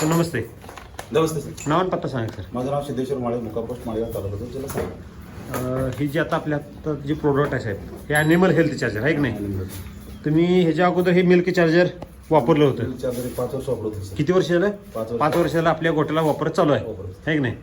तर नमस्ते. नमस्ते सर. नाव आणि पत्ता सांगा सर. माझं नाव सिद्धेश्वर माळे मुकापोस्ट माळेगाव तालुका जिल्हा सांग. अं, ही जी आता आपल्या हातात जे प्रोडक्ट आहे साहेब हे ॲनिमल हेल्थ चार्जर आहे की नाही? तुम्ही ह्याच्या अगोदर हे मिल्क चार्जर वापरलं होतं. चार्जर पाच वर्ष वापरत होतो सर. किती वर्ष झालं? पाच वर्ष. पाच वर्ष झालं आपल्या गोट्याला वापरत चालू आहे. वापरत. आहे की नाही?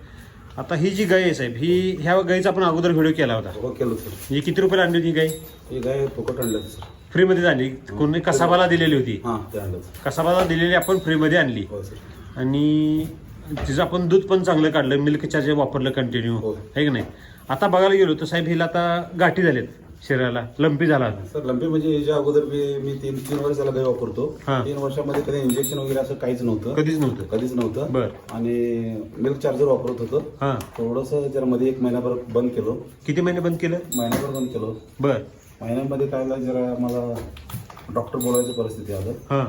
आता ही जी गाय आहे साहेब ही ह्या गायीचा आपण अगोदर व्हिडिओ केला होता. हो केलं सर. ही किती रुपयाला आणली होती ही गाय? हे गाय फुकट आणलं होतं सर. फ्रीमध्ये आणली कोणी कसाबाला दिलेली होती. हां ते आणलं सर कसाबाला दिलेली आपण फ्रीमध्ये आणली. हो सर. आणि तिचं आपण दूध पण चांगलं काढलं मिल्क चार्जर वापरलं कंटिन्यू हो. आहे की नाही? आता बघायला गेलो तर साहेब हिला आता गाठी झाल्यात शरीराला लंपी झाला सर लंपी म्हणजे याच्या अगोदर मी मी तीन तीन वर्षाला गाय वापरतो. हां. तीन वर्षामध्ये कधी इंजेक्शन वगैरे असं काहीच नव्हतं. कधीच नव्हतं. कधीच नव्हतं. बर. आणि मिल्क चार्जर वापरत होतो. हां. थोडंसं जरा मध्ये एक महिनाभर बंद केलो. किती महिने बंद केलं? महिनाभर बंद केलो. बर. महिन्यामध्ये काय झालं, जरा मला डॉक्टर बोलायची परिस्थिती आलं हां.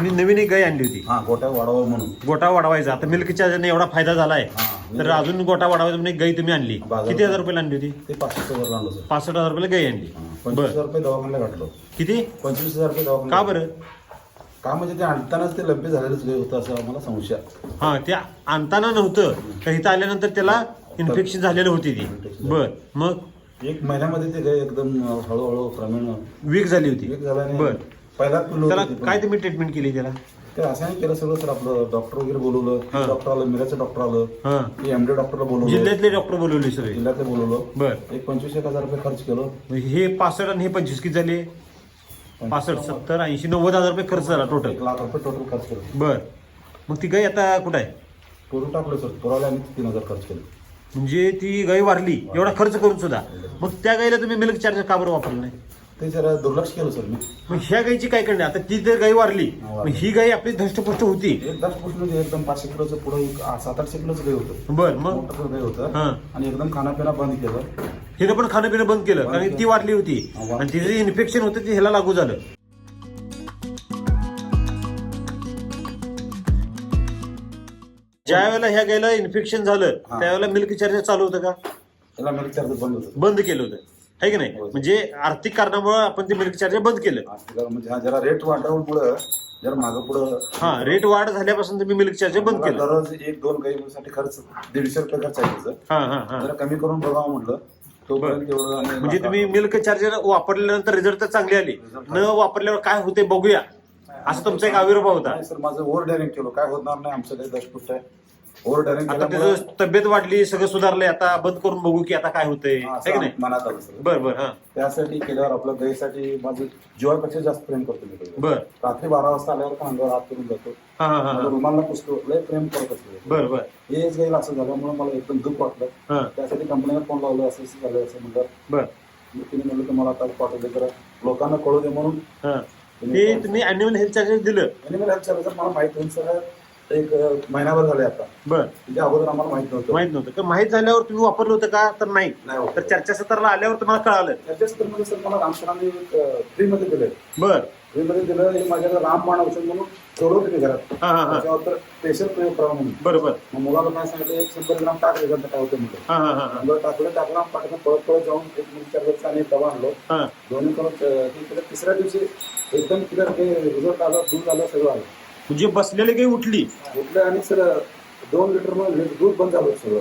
तुम्ही नवीन एक गाय आणली होती. हां गोट्या वाढावं म्हणून. गोटा वाढवायचा. आता मिल्क चार्जरने एवढा फायदा झालाय हां. तर अजून गोटा वाढवायचा म्हणून एक गाय तुम्ही आणली. किती हजार रुपयाला आणली होती? ते पाचशे वर आणलं सर पासष्ट हजार रुपयाला गाय आणली. पंचवीस हजार रुपये दवाखान्याला घातलो. किती? पंचवीस हजार रुपये का दवाखान्यात बरं का म्हणजे ते आणतानाच ते लंपी झालेलंच गाय होतं असं आम्हाला संशय. हा ते आणताना नव्हतं तर इथं आल्यानंतर त्याला इन्फेक्शन झालेलं होती ती. बर मग? एक महिन्यामध्ये ते गाय एकदम हळूहळू क्रमेण वीक झाली होती. वेग झाल्याने बर. पहिला त्याला. काय तुम्ही ट्रीटमेंट केली त्याला? ते असं नाही केलं सगळं सर आपलं डॉक्टर वगैरे बोलवलं हां. डॉक्टर आलं मिराचं डॉक्टर आलं हा. एमडी डॉक्टरला बोलवलं. जिल्ह्यातले डॉक्टर बोलवले सगळे. जिल्ह्यातले बोलवलं. बर. एक पंचवीस एक हजार रुपये खर्च केलो. हे पासष्ट आणि हे पंचवीस किती झाले? पासष्ट सत्तर ऐंशी नव्वद हजार रुपये खर्च झाला टोटल एक लाख रुपये टोटल खर्च केलं. बर. मग ती गाय आता कुठं आहे? करून टाकलं सर. पुराला आम्ही तीन हजार खर्च केलं. म्हणजे ती गाय वारली एवढा खर्च करून सुद्धा. मग त्या गायला तुम्ही मिल्क चार्जर का बरं वापरलं नाही? ते जरा दुर्लक्ष केलं सर मी. मग ह्या गायची काय करणे आता ती जर गाय वारली मग ही गाय आपली धष्टपुष्ट होती. एकदाच पुसून एकदम पाचशे किलोचं पुढं एक सात आठशे किलोचं गाय होतं. बर मग? मोठं गाय होतं. हां. आणि एकदम खानापिना बंद केलं. हिनं पण खाणं पिणं बंद केलं कारण ती वारली होती. आणि तिचं इन्फेक्शन होतं ते ह्याला लागू झालं. ज्या वेळेला ह्या गायला इन्फेक्शन झालं. त्यावेळेला मिल्क चार्जर चालू होतं का? त्याला मिल्क चार्जर बंद होतं. बंद केलं होतं. आहे की नाही? होय. म्हणजे आर्थिक कारणामुळे आपण ते मिल्क चार्जर बंद केलं. म्हणजे हा जरा रेट वाढल्यामुळं जरा मागं पुढं हा रेट वाढ झाल्यापासून तुम्ही मिल्क चार्जर बंद मला केलं. दररोज एक दोन गाईसाठी खर्च दीडशे रुपये खर्च आहे. हा हा हा. जरा कमी करून बघावं म्हटलं. तोपर्यंत एवढं आणि म्हणजे तुम्ही मिल्क चार्जर वापरल्यानंतर रिझल्ट तर चांगले आले. न वापरल्यावर काय होते बघूया. असं तुमचा एक आविर्भाव होता. नाही सर माझं ओव्हर डायरिंग केलं. काय होणार नाही आमचं काही दशपुष्ट आहे. तब्येत वाढली सगळं सुधारलंय आता बंद करून बघू की आता काय होतंय. आहे की नाही? मनात आलं बर बर हा. त्यासाठी केल्यावर आपलं गाईसाठी माझं जीवापेक्षा जास्त प्रेम करतो मी. बर. रात्री बारा वाजता आल्यावर पण अंगावर हात करून जातो. रुमाला पुसतो लय प्रेम करत असतो. बर बर. हेच गाईल असं झाल्यामुळे मला एकदम दुःख वाटलं. त्यासाठी कंपनीला फोन लावलं असं असं झालं असं म्हणलं. बर. तिने म्हणलं तुम्हाला आता पाठवले तर लोकांना कळू दे म्हणून. हा. ते तुम्ही अॅन्युअल हेल्थ चार्जर दिलं. आणि मला हेल्थ सर मला माहीत होईल सर एक महिनाभर झाले आता. बर. त्याच्या अगोदर आम्हाला माहीत नव्हतं. माहीत नव्हतं. का माहीत झाल्यावर तुम्ही वापरलं होतं का? तर नाही. नाही तर. चर्चासत्राला आल्यावर तुम्हाला कळालं. त्याच्याच तर मध्ये सर मला रामसरांनी फ्रीमध्ये दिले बर. फ्रीमध्ये दिलं हे माझ्याकडे रामबाण औषध म्हणून मी घरात. हा हा हा. त्याच्यावर स्पेशल प्रयोग करा म्हणून. बर बर मग मुलाला काय सांगितलं एक शंभर ग्राम टाक रिझल्ट काय होतं म्हणलं हा हा शंभर टाकलं टाकलं पाठवून पळत पळत जाऊन एक मिनिट आणि एक दवा आणलो. हा. दोन्ही करून अं, ते केलं. तिसऱ्या दिवशी एकदम क्लिअर ते रिझल्ट आलं दूध आलं सगळं आलं. म्हणजे बसलेली काही उठली. उठलं आणि सर दोन लिटर मग दूध बंद झालं होतं सगळं.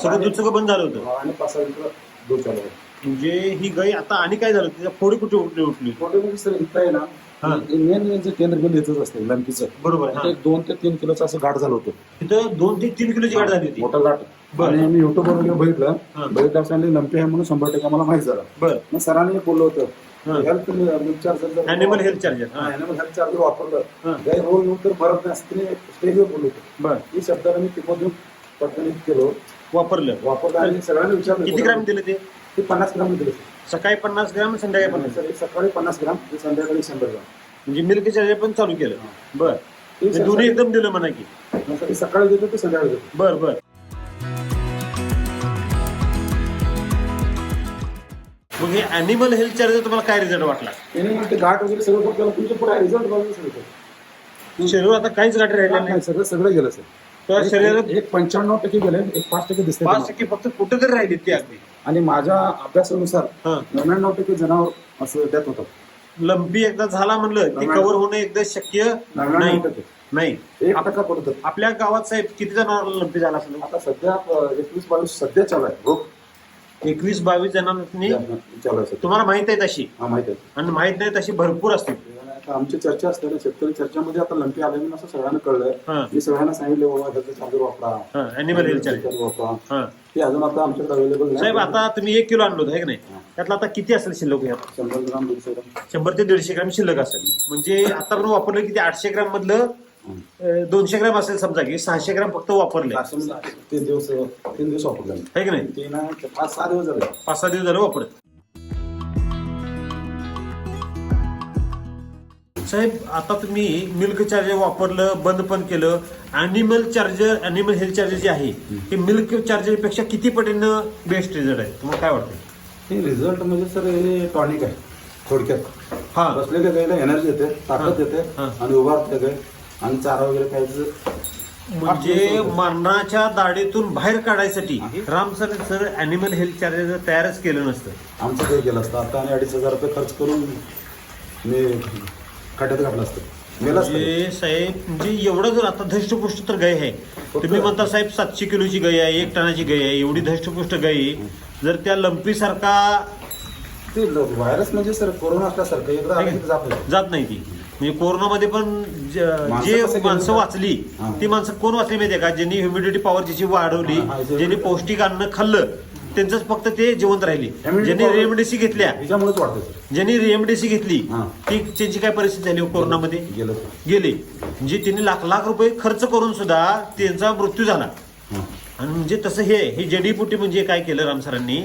सगळं दूध सगळं बंद झालं होतं? आणि पाच सहा लिटर दूध चालू आहे म्हणजे ही गाय आता आणि काय झालं? तिच्या फोडी कुठे उठली उठली? मोठे म्हणजे सर इथं आहे ना हा. मेन यांचं केंद्र बिंदू इथंच असते लंकीचं. बरोबर हा. ते दोन ते तीन किलोचं असं गाठ झालं होतं. तिथं दोन ते तीन किलोची गाठ झाली होती. मोठा गाठ बरं. आणि मी युट्यूब वर वगैरे बघितलं. हा. बघितलं असताना लंपी आहे म्हणून शंभर टक्के मला माहीत झालं. बर. मग सरांनी बोललो होतं. Health milk charger animal health charger हा. अॅनिमल हेल्थ चार्जर वापरलं हा. रोज येऊन तर असं तिने स्टेजवर होतं. बर. ही शब्दाला मी किंमत पटकन केलो. वापरलं. वापरलं आणि सगळ्यांना विचारलं किती ग्राम दिलं ते? ते पन्नास ग्राम दिले सकाळी पन्नास ग्राम संध्याकाळी पन्नास सकाळी पन्नास ग्राम संध्याकाळी शंभर ग्राम. म्हणजे मिल्क चार्जर पण चालू केलं. बर. दोन्ही एकदम दिलं म्हणा की. सकाळी देतो ते संध्याकाळी देतो. बर बर. मग हे अॅनिमल हेल्थ चार्जर तुम्हाला काय रिझल्ट वाटला? ते घाट वगैरे सगळं पुढे रिझल्ट बघा सगळं शरीर आता काहीच गाठी राहिल्या नाही नाही. सगळं सगळं गेलं सर. तर शरीरात एक पंच्याण्णव टक्के गेले एक पाच टक्के दिसते पाच टक्के फक्त कुठं तरी राहिली ती अगदी आणि माझ्या अभ्यासानुसार हा. नव्याण्णव टक्के जनावर असं देत होतं. लंपी एकदा झाला म्हणलं की कव्हर होणं एकदा शक्य नाही. नाही. एक टक्का पडतं आपल्या गावात साहेब किती जणांना लंपी झाला असेल? आता सध्या एकवीस बावीस सध्या चालू आहे. रोग एकवीस बावीस जणांनी आहे तुम्हाला माहीत आहे तशी? हा माहिती आहे. आणि माहीत नाही तशी भरपूर असतील. आता आमची चर्चा असते ना शेतकरी चर्चेमध्ये आता लंपी आले म्हणून असं सगळ्यांना कळलंय. हा. मी सगळ्यांना सांगितलं बाबा ह्याचं चार्जर वापरा. अॅनिमल हेल्थ चार्जर वापरा. हा. ते अजून आता आमच्याकडे अवेलेबल साहेब आता तुम्ही एक किलो आणलो होतं, है की नाही? त्यातलं आता किती असेल शिल्लक शंभर ग्राम दीडशे ग्राम. शंभर ते दीडशे ग्राम शिल्लक असेल. म्हणजे आता आपण वापरलं किती आठशे ग्राम मधलं दोनशे ग्राम असेल समजा की सहाशे ग्राम फक्त वापरले. असं म्हणजे तीन दिवस तीन दिवस वापरले. है की नाही? आहे, पाच सहा दिवस झाले. पाच सहा दिवस झालं वापरत. साहेब आता तुम्ही मिल्क चार्जर वापरलं बंद पण केलं. Animal charger animal health charger जे आहे ते मिल्क चार्जरपेक्षा किती पटीनं बेस्ट रिझल्ट आहे? तुम्हाला काय वाटतं हे रिझल्ट म्हणजे सर हे टॉनिक आहे थोडक्यात. हा. बसलेल्या गायला एनर्जी येते ताकद येते. आणि उभारते गाय आणि चारा वगैरे खायचं म्हणजे मरणाच्या दाढीतून बाहेर काढायसाठी. Ram sir sir animal health charger तयारच केलं नसतं. आमचं काही गेलं असतं. आता आणि अडीच हजार रुपये खर्च करून मी खड्यात घातलं असतं. म्हणजे साहेब म्हणजे एवढं जर आता धष्टपुष्ट तर गाय आहे. तुम्ही म्हणता साहेब सातशे किलोची गाय आहे एक टनाची गाय आहे एवढी धष्टपुष्ट गाय. जर त्या लंपी सारखा ते व्हायरस म्हणजे सर कोरोना असल्यासारखं एकदा. जात नाही ती. म्हणजे कोरोनामध्ये पण ज- माणसं जे कसं माणसं गेली? वाचली हा. ती माणसं कोण वाचली माहितीये का? ज्यांनी ह्युमिडिटी पॉवर ज्याची वाढवली हा, हा, जे- ज्यांनी पौष्टिक अन्न खाल्लं त्यांचंच फक्त ते जिवंत राहिली. Immunity ज्यांनी power- रेमडेसी घेतल्या ह्याच्यामुळेच वाढते सर. ज्यांनी रेमडेसी घेतली हा. ती त्यांची काय परिस्थिती झाली हो कोरोनामध्ये? गेलं म्हणजे त्यांनी लाख लाख रुपये खर्च करून सुद्धा त्यांचा मृत्यू झाला. हा. आणि म्हणजे तसं हे ही जडीबुटी म्हणजे काय केलं रामसरांनी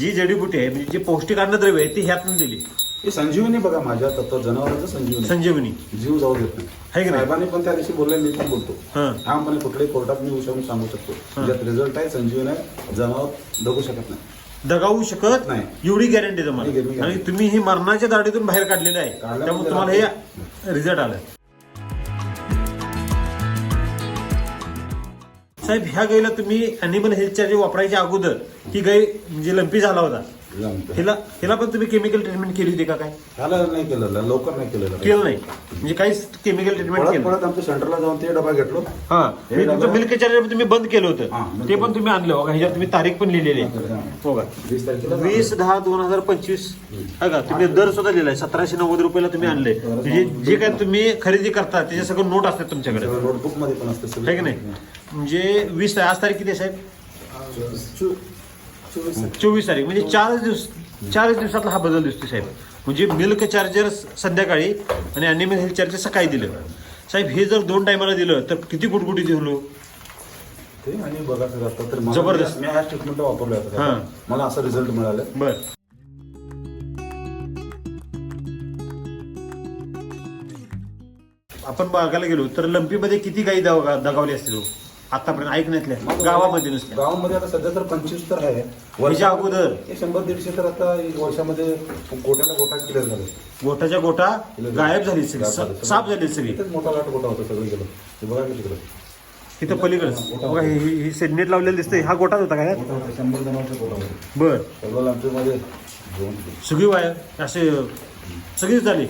जी जडीबुटी आहे म्हणजे जे पौष्टिक अन्नद्रव्य आहे ती ह्यातून दिली. हे संजीवनी बघा माझ्या तत्व जनावरांचं संजीवनी. संजीवनी. जीव जाऊ देत नाही. है की नाही? साहेबांनी पण त्या दिवशी बोलले मी पण बोलतो. हा. ठामपणे कुठल्याही कोर्टात मी उशावून सांगू शकतो. ज्यात रिझल्ट आहे संजीवन आहे जनावर जगू शकत नाही. दगावू शकत नाही. एवढी गॅरंटी तुम्हाला. मी आणि तुम्ही ही मरणाच्या दाढीतून बाहेर काढलेलं आहे. काढलं त्यामुळे म्हणजे तुम्हाला हे रिझल्ट आलं. साहेब ह्या गाईला तुम्ही अॅनिमल हेल्थ चार्जर वापरायच्या अगोदर ही गाय म्हणजे लंपी झाला होता. हिला हिला पण तुम्ही केमिकल ट्रीटमेंट केली होती का काय? ह्याला नाही केलेलं लवकर नाही केलेलं. केलं नाही. म्हणजे काहीच केमिकल ट्रीटमेंट केलं. पळत आमच्या सेंटरला जाऊन ते डबा घेतलो. हा हे मी तुमचं डबा- मिल्क चार्जर तुम्ही बंद केलं हा, होतं milk ते पण तुम्ही आणलं बघा ह्याच्यात तुम्ही तारीख पण लिहिलेली आहे. हा. हो का वीस तारखेला वीस दहा दोन हजार पंचवीस. आहे का तुम्ही दर सुद्धा लिहिलाय सतराशे नव्वद रुपयाला तुम्ही आणले. म्हणजे जे काय तुम्ही खरेदी करता त्याचे सगळं नोट असतात तुमच्याकडे. नोटबुकमध्ये पण असते सगळं. आहे की नाही? म्हणजे वीस आज तारीख किती आहे साहेब? चो- चोवीस तारीख. म्हणजे चार दिवस चारच दिवसातला हा बदल दिसतो साहेब. म्हणजे मिल्क चार्जर संध्याकाळी आणि अॅनिमल हेल्थ चार्जर सकाळी दिलं. साहेब हे जर दोन टायमाला दिलं तर किती कुटकुटी ते आणि बघा सर आता तर मला- जबरदस्त. मी ह्या ट्रीटमेंट वापरलं हा. मला असं रिझल्ट मिळालं. बर. आपण बघायला गेलो तर लंपीमध्ये किती गाई दगा- दगावली असतील हो? आतापर्यंत ऐकण्यातल्या गावामध्ये नुसत्या गावामध्ये आता सध्या तर पंचवीस तर आहे. ह्याच्या अगोदर. हे शंभर दीडशे तर आता वर्षामध्ये गोट्याला गोटा क्लिअर झाले. गोठाच्या गोठा गायब झाली सगळी. सा- साफ झाली सगळी. इथेच मोठा लाट गोटा होता सगळं गेलं ते बघा की तिकडं. तिथं पलीकडे बघा ही- ही- ही सेडनेट लावलेलं दिसतंय. हा गोठाच होता काय होता. शंभर जणांचा गोटा होता. बर. सगळं लांबीमध्ये दोन. सगळी वाय असे सगळीच झाली?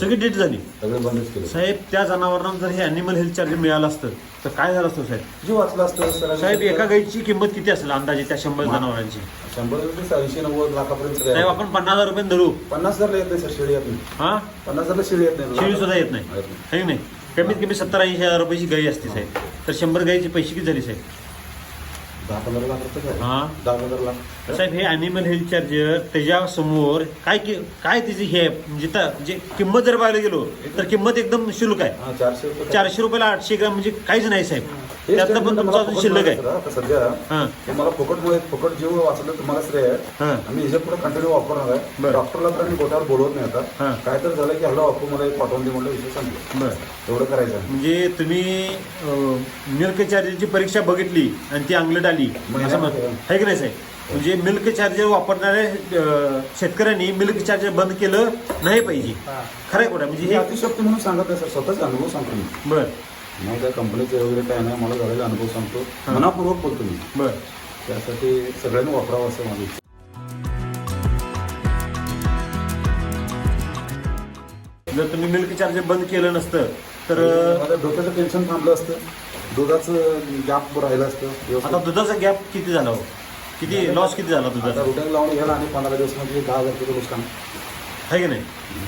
सगळे डेट झाली? सगळे बंदच केले. साहेब त्या जनावरांना जर हे अॅनिमल हेल्थ चार्जर मिळालं असतं तर काय झालं असतं साहेब? जीव वाचला असतं. साहेब एका गाईची किंमत किती असेल अंदाजे त्या शंभर जनावरांची? शंभर रुपये ऐंशी नव्वद लाखापर्यंत साहेब आहे. आपण पन्नास हजार रुपये धरू. पन्नास हजारला येत नाही सर शेळी येत नाही. हा? पन्नास हजारला शेळी येत नाही. शिळी सुद्धा येत नाही. येत नाही. है की नाही? कमीत कमी सत्तर ऐंशी हजार रुपयाची गाई असते साहेब. तर शंभर गाईचे पैसे किती झाले साहेब? दहा पंधरा लाख रुपये काय? हा दहा पंधरा लाख साहेब हे अॅनिमल हेल्थ चार्जर त्याच्यासमोर काय कि- काय त्याची हे आहे? म्हणजे त- म्हणजे किंमत जर पाहायला गेलो तर किंमत एकदम शुल्क आहे हा चारशे रुपये चारशे रुपयाला आठशे ग्राम म्हणजे काहीच नाही साहेब त्यातलं पण treatment तुमचं अजून शिल्लक आहे. आता सध्या हा. मला फुकटमुळे फुकट जीव वाचलं तुम्हाला श्रेय आहे. हा. आम्ही ह्याच्या पुढे कंटिन्यू वापरणार आहे. बरं. डॉक्टरला तर आम्ही गोट्यावर बोलवत नाही हा. आता काय तर झालं की हॅलो बापू मला एक पाठवून दे म्हणलं विषय सांगितलं बर. एवढं करायचं आहे. म्हणजे तुम्ही मिल्क चार्जरची परीक्षा बघितली आणि ती अंगलट आली. असं म्हण- यामध्ये- है की नाही साहेब? म्हणजे मिल्क चार्जर वापरणाऱ्या अं, शेतकऱ्यांनी मिल्क चार्जर बंद केलं नाही पाहिजे. खरंय कुठं म्हणजे हे हे म्हणून सांगत नाही सर. स्वतःच अनुभव सांगतो मी. बर. नाही काय कंपनीचं वगैरे काय नाही मला झालेला अनुभव सांगतो. मनापूर्वक बोलतो मी. बर. त्यासाठी सगळ्यांनी वापरावं असं माझं इच्छा. जर तुम्ही मिल्क चार्जर बंद केलं नसतं तर माझं डोक्याचं टेन्शन थांबलं असतं. दुधाचं गॅप राहिलं असतं. आता. दुधाचा गॅप किती झाला हो? किती लॉस किती झाला आता दुधाचा रुटीन लावून घ्यायला आणि पंधरा दिवस म्हणजे दहा हजार रुपये नुकसान आहे की नाही?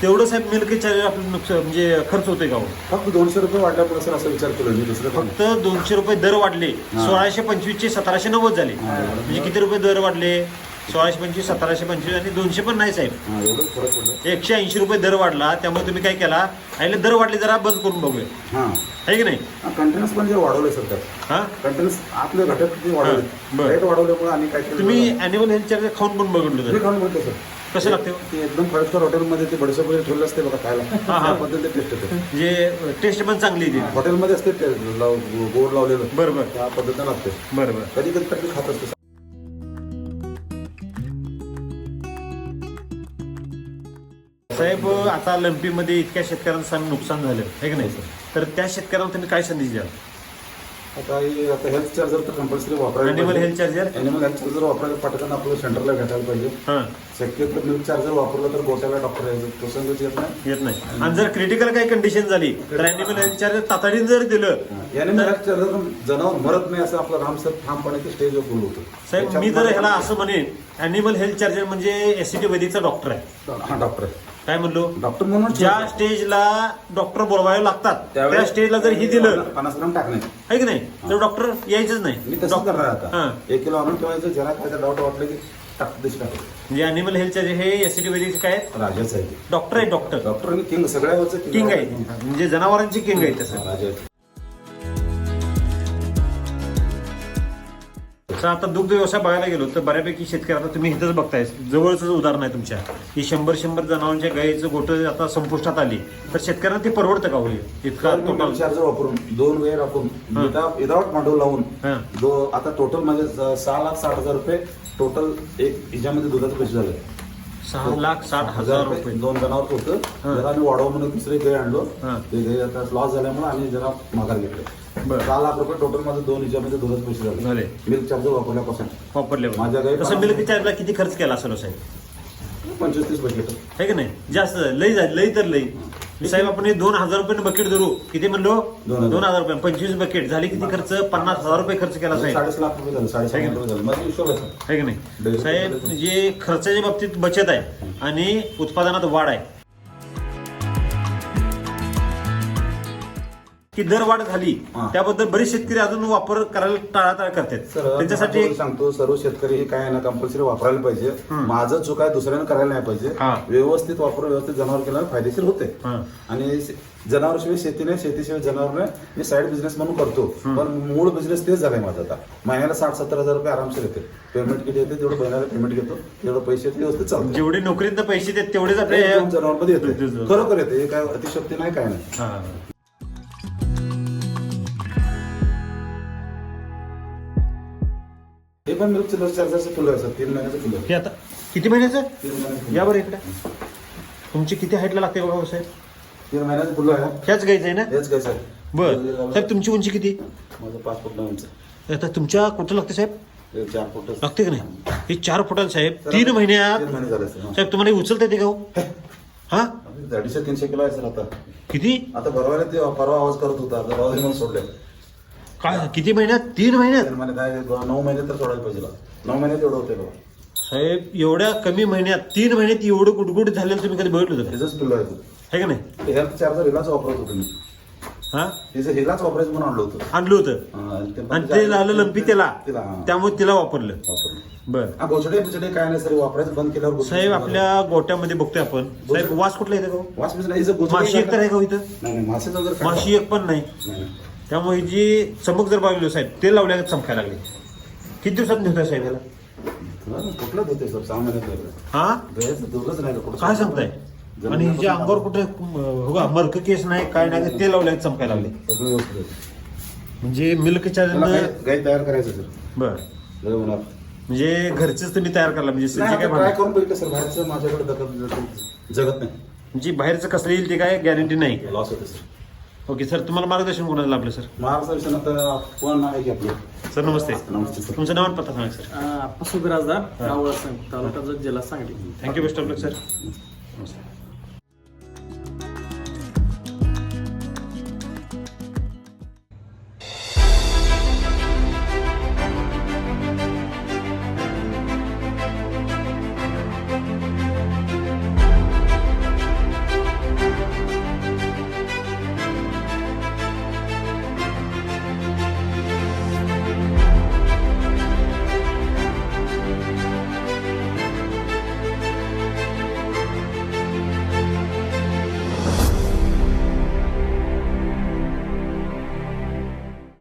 तेवढं साहेब मिल्क चार्जर आपलं नुकसान म्हणजे खर्च होतोय का हो? फक्त दोनशे रुपये वाढल्यामुळे सर असं विचार केला मी दुसरं काही. फक्त दोनशे रुपये दर वाढले. सोळाशे पंचवीसचे सतराशे नव्वद झाले. म्हणजे किती रुपये दर वाढले? सोळाशे पंचवीस सतराशे पंचवीस आणि दोनशे पण नाही साहेब. हा, एवढं फरक पडलं. एकशे ऐंशी रुपये दर वाढला त्यामुळे तुम्ही काय केला? आईला दर वाढले जरा बंद करून बघूया. हां. आहे की नाही? कंटेनर्स पण जे वाढवले सर त्यात हा? कंटेनर्स आपले घटक किती हा, वाढवले बरं. रेट वाढवल्यामुळे काय केलं तुम्ही. अॅन्युअल हेल्थ चार्जर खाऊन पण बघितलं मी खाऊन बोलतो सर. कसं लागते? ते एकदम स्टार हॉटेलमध्ये ते बडीशेप वगैरे ठेवलं असते बघा खायला. हा, हा. त्याबद्दल ते टेस्ट येते. म्हणजे टेस्ट पण चांगली आहे ती. हॉटेलमध्ये असते ते लाव- गोड लावलेलं. बरं बरं. त्या पद्धतीने लागते. बरं बरं. कधी कधी तर मी खात असते. साहेब आता लंपीमध्ये इतक्या शेतकऱ्यांचं नुकसान झालं आहे की नाही? तर त्या शेतकऱ्यांना तुम्ही काय संदेश द्याल? आता हे आता हेल्थ चार्जर तर कंपल्सरी वापरायला animal health charger animal health charger वापरायला पटकन आपलं सेंटरला भेटायला पाहिजे. हां. शक्यतो मिल्क चार्जर वापरलं तर गोट्याला डॉक्टर यायचं. प्रसंगच येत नाही. येत नाही. आणि जर क्रिटिकल काही कंडिशन झाली तर अॅनिमल हेल्थ चार्जर तातडीने जर दिलं ॲनिमल हेल्थ चार्जर जनावर मरत नाही असं आपलं रामसर ठामपणे ते स्टेजवर बोलवतो साहेब मी जर ह्याला असं म्हणेन अॅनिमल हेल्थ चार्जर म्हणजे एसीटी वैदिकचा डॉक्टर आहे. हा डॉक्टर आहे. काय म्हणलो? डॉक्टर म्हणून ज्या स्टेजला डॉक्टर बोलवावे लागतात त्या स्टेजला जर ही दिलं पन्नास ग्राम टाकणे आहे की नाही? तर डॉक्टर यायचंच मी नाही तसं डॉक्टर करणार हां. आता एक किलो आणून ठेवायचं जरा काय डाऊट वाटलं की म्हणजे अॅनिमल हेल्थ चार्जर हे एसीटी वैदिक काय आहेत? राजाच आहे. डॉक्टर आहे डॉक्टर. डॉक्टर आणि किंग सगळ्यावरचं किंग आहे. म्हणजे जनावरांची किंग आहे तसं. राजा आहे. तर आता दुग्ध व्यवसाय बघायला गेलो तर बऱ्यापैकी शेतकरी आता तुम्ही इथंच बघताय. जवळच उदाहरण आहे तुमच्या. ही शंभर शंभर जनावरांच्या गाईचं गोठं आता संपुष्टात आली. तर शेतकऱ्यांना ते परवडतं का होईल इतका टोटल चार्जर वापरून. दोन वेळ राखून विदाउट मांडव लावून. दो आता टोटल म्हणजे ज- सहा लाख साठ हजार रुपये टोटल एक हिच्यामध्ये दुधाचे पैसे झाले. सहा लाख साठ हजार रुपये. दोन जनावर होतं. जरा आम्ही वाढव म्हणून दुसरे गाय आणलो. ते गाय आता लॉस झाल्यामुळे आम्ही जरा माघार घेतले. बरं. सहा लाख रुपये टोटल माझं दोन हिच्यामध्ये दुधाचे पैसे झाले. झाले. मिल्क चार्जर वापरल्यापासून वापरले माझ्या गाई तसं मिल्क चार्जला किती खर्च केला असेल हो साहेब? पंचवीस तीस बजेट आहे की नाही? जास्त लई झाली. लई तर लई. साहेब आपण हे दोन हजार रुपये बकेट धरू. किती म्हणलो? दोन हजार. दोन हजार रुपये. पंचवीस बकेट झाले किती खर्च? पन्नास हजार रुपये खर्च केला साहेब. साडेस लाख रुपये झाले. साडेसहा आहे लाख का? रुपये झाले. माझा हिशोब आहे. सर. आहे की नाही? साहेब जे खर्चाच्या बाबतीत बचत आहे आणि उत्पादनात वाढ आहे की दर वाढ झाली. त्याबद्दल बरेच शेतकरी अजून वापर करायला टाळाटाळ करतात. सर त्यांच्यासाठी सांगतो सर्व शेतकरी हे काय आहे ना कंपल्सरी वापरायला पाहिजे. माझं चूक आहे दुसऱ्यानं करायला नाही पाहिजे. व्यवस्थित वापरून व्यवस्थित जनावर केल्यावर फायदेशीर होते. हा. आणि जनावरशिवाय शेती नाही शेतीशिवाय जनावर मी साईड बिझनेस म्हणून करतो. पण मूळ बिझनेस तेच झालाय माझा आता. महिन्याला साठ सत्तर हजार रुपये आरामशीर येते. पेमेंट किती येते तेवढं महिन्याला पेमेंट घेतो. तेवढं पैसे येते, व्यवस्थित चालतो. जेवढे नोकरीत पैसे देत तेवढेच आपले जनावरमध्ये येते. खरोखर येते. हे काय अतिशक्ती नाही काय नाही. हा. हे पण मिल्क चिल्लर आहे सर तीन महिन्याचं आहे. हे आता किती महिन्याचं? तीन महिन्याचं या बरं इकडे. तुमची किती हाईटला लागते बघा हो साहेब? तीन महिन्याचं फुलं आहे. ह्याच गायचं आहे ना? हेच काय सर बर. साहेब तुमची उंची किती? माझं पाच फूट नऊचं आता तुमच्या कुठं लागते साहेब? हे चार फूट लागते का नाही? हे चार फुटाला साहेब तीन महिन्यात तीन महिने झाले सर साहेब तुम्हाला हे उचलता येते का हो? हा. अडीचशे तीनशे किलो आहे सर आता. किती? आता परवा ते परवा आवाज करत होता आता आवाज म्हणून सोडले. काय? किती महिन्यात? तीन महिन्यात? महिने काय नऊ महिने तर सोडायला पाहिजे नऊ महिने तेवढं होते साहेब एवढ्या कमी महिन्यात तीन महिन्यात एवढं गुटगुट झालेलं तुम्ही कधी बघितलं होतं का? त्याचंच आहे तो. है का नाही? ते हेल्थ चार्जर हिलाच वापरत होतो मी. हा? तिचं हिलाच वापरायचं म्हणून आणलं होतं. आणलं होतं. हा, आणि ते झालं लंपी त्याला. तिला हा. त्यामुळे तिला वापरलं. वापरलं. बर. हा गोचडे बिचडे काय नाही सर वापरायचं बंद केल्यावर गोचडे- साहेब आपल्या गोट्यामध्ये बघतोय आपण. साहेब वास कुठला येते का वास बिस नाही, हिचं गोचडे माशी एक तर आहे का हो इथं? नाही नाही मासे वगैरे काय- माशी एक पण नाही. त्यामुळे जी चमक जर बघली साहेब ते लावल्याने चमकायला लागले. किती दिवसात नेतोय साहेब याला? कुठलं देते सर सहा महिन्यात. हा? नाही कुठं काय सांगताय? आणि हिच्या अंगावर कुठे हो का मर्क केस नाही काय नाही ते लावल्याने चमकायला लागले. सगळं व्यवस्थित आहे. म्हणजे मिल्क त्याला चार्जर गाई- गाई तयार करायचं सर. बर. लय होणार. म्हणजे घरचेच तुम्ही तयार करला म्हणजे जे काय ट्राय करून बघितलं सर. बाहेरचं माझ्याकडे दखल- जगत नाही. म्हणजे बाहेरचं कसं येईल ते काय गॅरंटी नाही. लॉस होते सर. ओके सर तुम्हाला मार्गदर्शन कोणाला लाभलं सर आता पण आहे की आपलं? सर नमस्ते. नमस्ते सर तुमचं नाव आणि पत्ता सांगा सर गावळा तालुका जिल्हा Sangli. Thank you best of luck sir Namaste.